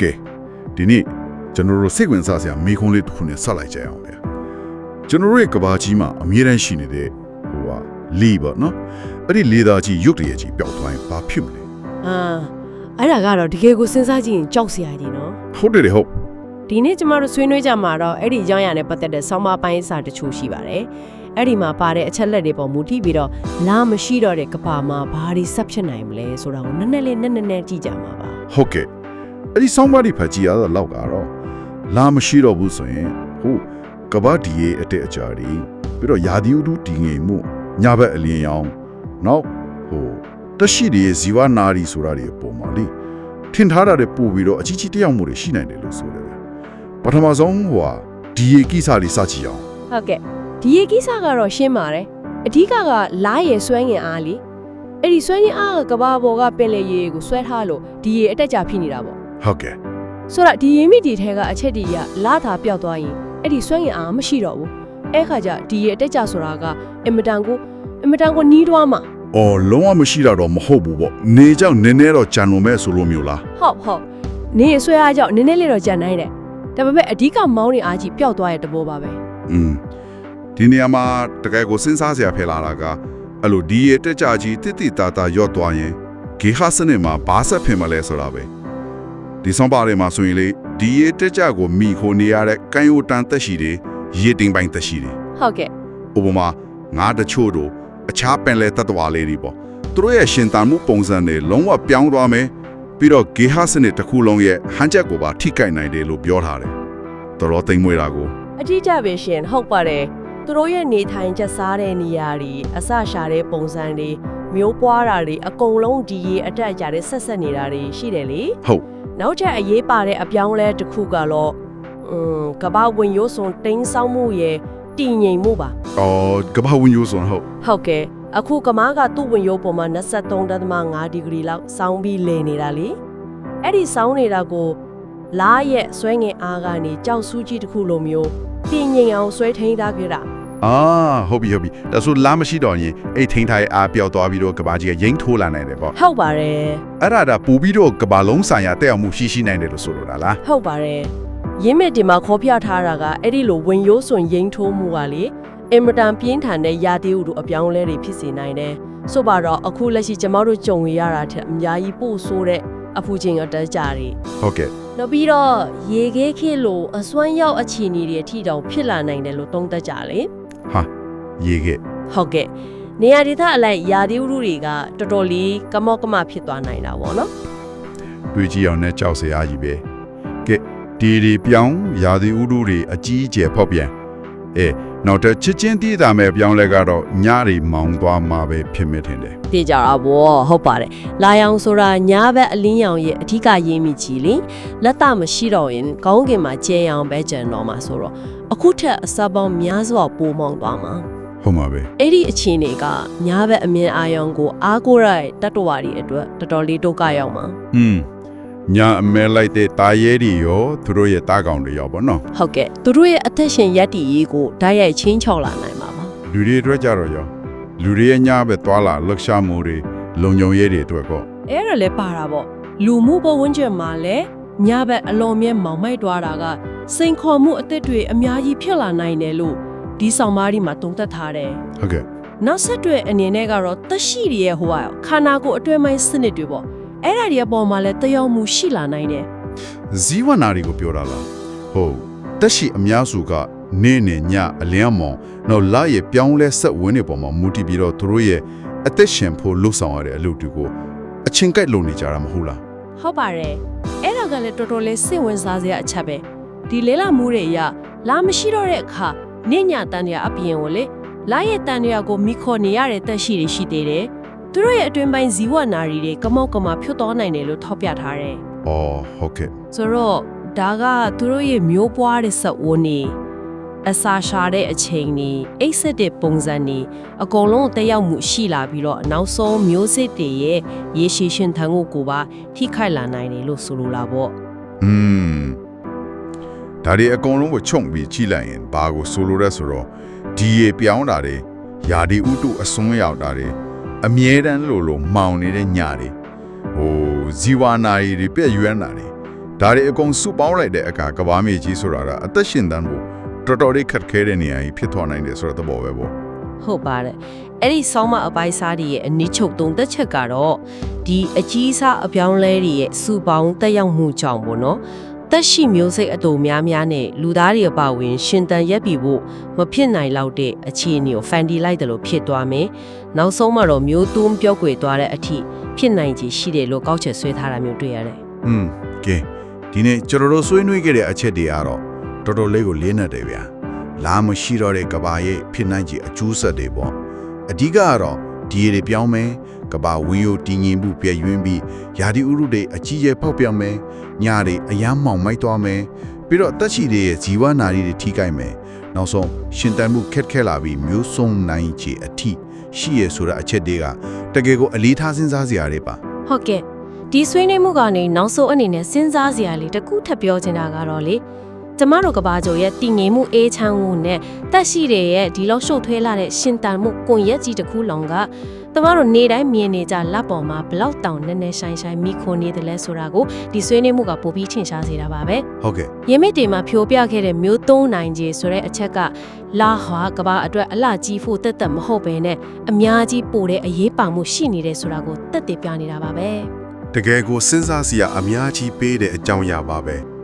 ကဲဒီနေ့ကျွန်တော်တို့စိတ်ဝင်စားစရာမေးခွန်းလေးတစ်ခုနဲ့ဆက်လိုက်ကြရအောင်လေကျွန်တော်တို့ရဲ့ကဘာကြီးမှာအမြဲတမ်းရှိနေတဲ့ဟိုဟာလီပေါ့နော်အဲ့ဒီလေသားကြီးရုတ်တရက်ကြီးပျောက်သွားရင်ဘာဖြစ်မလဲအာအဲ့ဒါကတော့တကယ်ကိုစဉ်းစားကြည့်ရင်ကြောက်စရာကြီးနော်ဟုတ်တယ်လေဟုတ်ဒီနေ့ကျမတို့ဆွေးနွေးကြမှာတော့အဲ့ဒီကြောင်းရနဲ့ပတ်သက်တဲ့ဆောင်းပါးပိုင်းစာတချို့ရှိပါတယ်အဲ့ဒီမှာပါတဲ့အချက်လက်တွေပေါ်မူတည်ပြီးတော့လာမရှိတော့တဲ့ကဘာမှာဘာတွေဆက်ဖြစ်နိုင်မလဲဆိုတာကိုနက်နက်လေးနက်နက်နဲ့ကြည့်ကြမှာပါဟုတ်ကဲ့ အဲ့ဒီဆောင်းပါးဒီဖတ်ကြည့်ရတော့လောက်ကတော့လာမရှိတော့ဘူးဆိုရင်ဟိုကဘာဒီရဲ့အတက်အကြတွေပြီးတော့ယာဒီဥဒူတည်ငြိမ်မှုညဘက်အလင်းရောင်နောက်ဟိုတက်ရှိတွေရဲ့ဇီဝနာရီဆိုတာတွေအပေါ်မှာလေထင်ထားတာတွေပို့ပြီးတော့အကြီးကြီးတက်ရောက်မှုတွေရှိနိုင်တယ်လို့ဆိုတယ်ဗျပထမဆုံးဟိုဟာဒီရဲ့ကိစ္စလေးစကြည့်အောင်ဟုတ်ကဲ့ဒီရေကိစ္စကတော့ရှင်းပါတယ်အဓိကကလားရယ်ဆွဲငင်အားလေအဲ့ဒီဆွဲငင်အားကကဘာပေါ်ကပင်လေရေကိုဆွဲထားလို့ဒီရေအတက်ကြဖြစ်နေတာပေါ့ ဟုတ်ကဲ့ဆိုတော့ဒီရေမိတီထဲကအချက်တည်းကလာတာပျောက်သွားရင်အဲ့ဒီဆွဲငင်အားမရှိတော့ဘူးအဲ့ခါကျဒီရေအတက်ကြဆိုတာကအင်မတန်ကိုအင်မတန်ကိုနီးတွားမှာအော်လုံးဝမရှိတာတော့မဟုတ်ဘူးပေါ့နေကြောင့်နည်းနည်းတော့ကြံလို့မဲ့ဆိုလို့မျိုးလားဟုတ်ဟုတ်နေရေဆွဲအားကြောင့်နည်းနည်းလေးတော့ကြံနိုင်တယ်ဒါပေမဲ့အဓိကမောင်းနေအားကြီးပျောက်သွားတဲ့တဘောပါပဲอืมဒီနေရာမှာတကယ်ကိုစဉ်းစားစရာဖယ်လာတာကအဲ့လိုဒီရဲ့တက်ကြကြီးတိတိတာတာရော့သွားရင်ဂေဟစနစ်မှာဘာဆက်ဖင်မလဲဆိုတာပဲ ဒီဆောင်ပါတွေမှာဆိုရင်လေဒီရဲ့တက်ကြကိုမိခိုနေရတဲ့ကံယိုတန်တက်ရှိတွေရေတင်ပိုင်းတက်ရှိတွေဟုတ်ကဲ့ဥပမာငါးတချို့တို့အခြားပင်လဲတတ်တော်လေးတွေပေါ့သူတို့ရဲ့ရှင်တန်မှုပုံစံတွေလုံးဝပြောင်းသွားမယ်ပြီးတော့ဂေဟစနစ်တစ်ခုလုံးရဲ့ဟန်ချက်ကိုပါထိခိုက်နိုင်တယ်လို့ပြောထားတယ်တော်တော်သိမ်မွေးတာကိုအတိအကျပဲရှင်ဟုတ်ပါတယ်သူတို့ရဲ့နေထိုင်ချက်စားတဲ့နေရာတွေအစရှာတဲ့ပုံစံတွေမျိုးပွားတာတွေအကုန်လုံးဒီရေအတက်အကျတဲ့ဆက်ဆက်နေတာတွေရှိတယ်လေဟုတ် နောက်ထပ်အရေးပါတဲ့အပြောင်းလဲတစ်ခုကတော့อืมကပ္ပဝင်ရိုးစွန်တင်းဆောင်းမှုရဲ့တည်ငြိမ်မှုပါအော်ကမ္ဘာဝင်ယူဆိုဟုတ်ဟုတ်ကဲ့အခုကမားကသူ့ဝင်ရိုးပေါ်မှာ23.5ဒီဂရီလောက်စောင်းပြီးလည်နေတာလေအဲ့ဒီစောင်းနေတာကိုလားရဲ့ဆွဲငင်အားကနေကြောက်ဆူးကြီးတစ်ခုလိုမျိုးတည်ငြိမ်အောင်ဆွဲထိန်းထားကြတာ အာဟုတ်ပြီဟုတ်ပြီဒါဆိုလာမရှိတော့ရင်အဲ့ထိန်းထားရဲ့အားပြောက်သွားပြီးတော့ကဘာကြီးကရိမ့်ထိုးလာနိုင်တယ်ပေါ့ဟုတ်ပါတယ်အဲ့ဒါဒါပူပြီးတော့ကဘာလုံးဆိုင်ရာတက်အောင်မှုရှိရှိနိုင်တယ်လို့ဆိုလိုတာလားဟုတ်ပါတယ်ရင်းမဲ့ဒီမှာခေါ်ပြထားတာကအဲ့ဒီလိုဝင်ရိုးစွန်ရိမ့်ထိုးမှုကလေအင်မတန်ပြင်းထန်တဲ့ရာသီဥတုအပြောင်းအလဲတွေဖြစ်စေနိုင်တယ်ဆိုပါတော့အခုလက်ရှိကျမတို့ကြုံရတာထက်အများကြီးပို့ဆိုးတဲ့အဖူချင်းအတက်ကြတွေဟုတ်ကဲ့နောက်ပြီးတော့ရေခဲခေတ်လိုအစွမ်းရောက်အခြေအနေတွေအထိတောင်ဖြစ်လာနိုင်တယ်လို့သုံးသပ်ကြလေဟာ ရေခဲ့ဟုတ်ကဲ့နေရာဒေသအလိုက်ရာသီဥတုတွေကတော်တော်လေးကမော့ကမဖြစ်သွားနိုင်တာပေါ့နော်တွေးကြည့်အောင်နဲ့ကြောက်စရာကြီးပဲကဲဒီဒီပြောင်းရာသီဥတုတွေအကြီးအကျယ်ဖောက်ပြန်အဲနောက်တစ်ချစ်ချင်းတည်တာမဲ့ပြောင်းလဲကတော့ညတွေမောင်းသွားမှာပဲဖြစ်မိတယ်သိကြတာဗောဟုတ်ပါတယ်လာရောင်ဆိုတာညာဘက်အလင်းရောင်ရဲ့အထူးကရင်းမိကြီးလေလက်တမရှိတော့ရင်ကောင်းကင်မှာကျဲရောင်ပဲကျန်တော့မှာဆိုတော့အခုထက်အစပေါင်းများစွာပိုမောင်းသွားမှာ ဟုတ်မှာပဲအဲ့ဒီအခြေအနေကညာဘက်အမြင်အာရုံကိုအားကိုးရတဲ့တတ္တဝါတွေအတွက်တော်တော်လေးဒုက္ခရောက်မှာอืมညအမဲလိုက်တဲ့တာရဲတွေရောသူတို့ရဲ့တားကောင်တွေရောပေါ့နော်ဟုတ်ကဲ့သူတို့ရဲ့အသက်ရှင်ရက်တည်ရေးကိုဓာတ်ရိုက်ချင်းချောက်လာနိုင်မှာပါလူတွေအတွက်ကြတော့ရောလူတွေရဲ့ညပဲသွားလာလှုပ်ရှားမှုတွေလုံခြုံရေးတွေအတွက်ကောအဲ့ဒါလည်းပါတာပေါ့လူမှုဘဝဝင်ကျင်မှာလည်းညဘက်အလွန်မြဲမောင်မိုက်သွားတာကစိန်ခေါ်မှုအသစ်တွေအများကြီးဖြစ်လာနိုင်တယ်လို့ ဒီဆောင်မားဒီမှာတုံ့သက်ထားတယ်ဟုတ်ကဲ့နောက်ဆက်တွဲအနေနဲ့ကတော့သက်ရှိတွေရဲ့ဟိုကခန္ဓာကိုယ်အတွင်းပိုင်းစနစ်တွေပေါ့အဲ့ဒါတွေအပေါ်မှာလည်းတယောက်မှုရှိလာနိုင်တယ်ဇီဝနာတွေကိုပြောတာလားဟုတ်တက်ရှိအများစုကနေ့နဲ့ညအလင်းအမောင်နောက်လာရဲ့ပြောင်းလဲဆက်ဝင်နေပေါ်မှာမူတည်ပြီးတော့သူတို့ရဲ့အသက်ရှင်ဖို့လှုပ်ဆောင်ရတဲ့အလုပ်တွေကိုအချင်းကိုက်လုံနေကြတာမဟုတ်လားဟုတ်ပါတယ်အဲ့ဒါကလည်းတော်တော်လေးစိတ်ဝင်စားစရာအချက်ပဲဒီလေးလာမှုတွေအရလာမရှိတော့တဲ့အခါ နေညာတန်တွေအပြင်ကိုလေလာရဲ့တန်တွေကိုမိခေါ်နေရတဲ့တက်ရှိတွေရှိသေးတယ်သူတို့ရဲ့အတွင်းပိုင်းဇီဝနာရီတွေကမောက်ကမဖြွတ်တော်နိုင်တယ်လို့ထောက်ပြထားတယ်။အော်ဟုတ်ကဲ့ဆိုတော့ဒါကသူတို့ရဲ့မျိုးပွားတဲ့စက်ဝန်းနေအစာရှာတဲ့အချိန်နေအိတ်ဆက်တဲ့ပုံစံနေအကုန်လုံးတက်ရောက်မှုရှိလာပြီးတော့နောက်ဆုံးမျိုးစစ်တွေရဲ့ရေရှည်ရှင်ထန်ကိုကိုပါထိခိုက်လာနိုင်တယ်လို့ဆိုလိုတာပေါ့။อืม ဒါတွေအကုန်လုံးကိုခြုံပြီးကြည့်လိုက်ရင်ဘာကိုဆိုလိုရဲဆိုတော့ဒီရေပြောင်းတာတွေယာဒီဥတုအစွန်းရောက်တာတွေအမြဲတမ်းလို့လို့မှောင်နေတဲ့ညတွေဟိုဇီဝနာရီတွေပြည့်ရွမ်းတာတွေဒါတွေအကုန်စုပေါင်းလိုက်တဲ့အခါကဘာမြေကြီးဆိုတာကအသက်ရှင်တန်းဖို့တော်တော်လေးခက်ခဲတဲ့နေရာကြီးဖြစ်သွားနိုင်တယ်ဆိုတဲ့သဘောပဲပေါ့ဟုတ်ပါတယ်အဲ့ဒီဆောင်းမအပိုင်းစားတွေရဲ့အနိချုပ်သုံးသက်ချက်ကတော့ဒီအကြီးစားအပြောင်းလဲတွေရဲ့စူပေါင်းတက်ရောက်မှုကြောင့်ပေါ့နော် သက်ရှိမျိုးစိတ်အတူများများနဲ့လူသားတွေအပါအဝင် ရှင်တန်ရက်ပြီဖို့မဖြစ်နိုင်လောက်တဲ့အခြေအနေကိုဖန်တီးလိုက်တယ်လို့ဖြစ်သွားမယ်နောက်ဆုံးမှာတော့မျိုးသွင်းပြောက်ွယ်သွားတဲ့အထိဖြစ်နိုင်ခြေရှိတယ်လို့ကောက်ချက်ဆွဲထားတာမျိုးတွေ့ရတယ်อืมကဲဒီနေ့ကျွန်တော်တို့ဆွေးနွေးခဲ့တဲ့အချက်တွေကတော့တော်တော်လေးကိုလေးနက်တယ်ဗျာလာမရှိတော့တဲ့ကဘာရဲ့ဖြစ်နိုင်ခြေအကျိုးဆက်တွေပေါ့အဓိကကတော့ ဒီရေတွေပြောင်းမယ်ကဘာဝင်းယိုတည်ငြိမ်မှုပြည့်ယွင်းပြီးယာဒီဥရုတွေအကြီးကျယ်ဖောက်ပြောင်းမယ်ညတွေအယမ်းမောင်မိုက်သွားမယ်ပြီးတော့တက်ချီတွေရဲ့ဇီဝနာရီတွေထိခိုက်မယ်နောက်ဆုံးရှင်တန်မှုခက်ခဲလာပြီးမျိုးစုံနိုင်ခြေအထိရှိရဆိုတဲ့အချက်တွေကတကယ်ကိုအလေးထားစဉ်းစားစရာတွေပါဟုတ်ကဲ့ဒီဆွေးနွေးမှုကနေနောက်ဆုံးအနေနဲ့စဉ်းစားစရာလေးတစ်ခုထပ်ပြောချင်တာကတော့လေ ကျမတို့ကဘာကျော်ရဲ့တည်ငြိမ်မှုအေးချမ်းမှုနဲ့တက်ရှိတဲ့ရဲ့ဒီလောက်ရှုပ်ထွေးလာတဲ့ရှင်တန်မှုကွန်ရက်ကြီးတစ်ခုလုံးကကျမတို့နေတိုင်းမြင်နေကြလက်ပေါ်မှာဘလောက်တောင်နက်နက်ရှိုင်းရှိုင်းမိခွန်နေတယ်လဲဆိုတာကိုဒီဆွေးနွေးမှုကပိုပြီးထင်ရှားစေတာပါပဲဟုတ်ကဲ့ရင်းမြစ်တွေမှာဖြိုပြခဲ့တဲ့မျိုးသုံးနိုင်ခြေဆိုတဲ့အချက်ကလာဟာကဘာအတွက်အလှကြီးဖို့တက်တက်မဟုတ်ပဲနဲ့အများကြီးပိုတဲ့အရေးပါမှုရှိနေတယ်ဆိုတာကိုတက်တည်ပြနေတာပါပဲတကယ်ကိုစဉ်းစားစရာအများကြီးပေးတဲ့အကြောင်းအရာပါပဲ